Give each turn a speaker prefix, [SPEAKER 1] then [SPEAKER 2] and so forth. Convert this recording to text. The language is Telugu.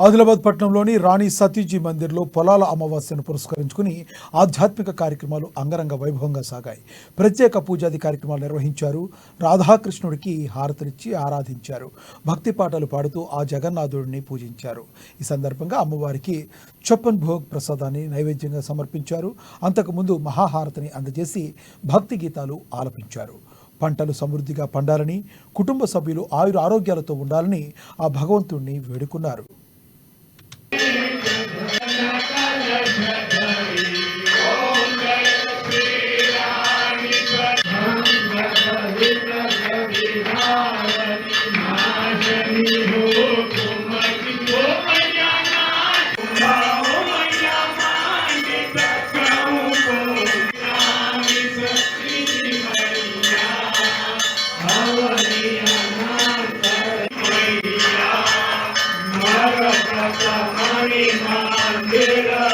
[SPEAKER 1] ఆదిలాబాద్ పట్టణంలోని రాణి సతీజీ మందిర్లో పొలాల అమావాస్యను పురస్కరించుకుని ఆధ్యాత్మిక కార్యక్రమాలు అంగరంగ వైభవంగా సాగాయి. ప్రత్యేక పూజాది కార్యక్రమాలు నిర్వహించారు. రాధాకృష్ణుడికి హారతలిచ్చి ఆరాధించారు. భక్తి పాటలు పాడుతూ ఆ జగన్నాథుడిని పూజించారు. ఈ సందర్భంగా అమ్మవారికి చొప్పన్ భోగ్ ప్రసాదాన్ని నైవేద్యంగా సమర్పించారు. అంతకుముందు మహాహారతిని అందజేసి భక్తి గీతాలు ఆలపించారు. పంటలు సమృద్ధిగా పండాలని కుటుంబ సభ్యులు ఆయుర ఆరోగ్యాలతో ఉండాలని ఆ భగవంతుణ్ణి వేడుకున్నారు.
[SPEAKER 2] Mara Mandira